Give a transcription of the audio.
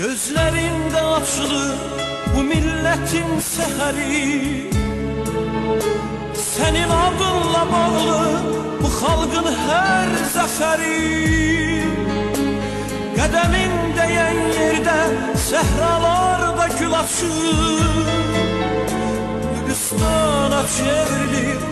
Gözlerinde açılır bu milletin seheri. Senin adınla bağlı bu halkın her zaferi. Kademin değen yerde sehralarda gül açır. Gürcistana çevrilir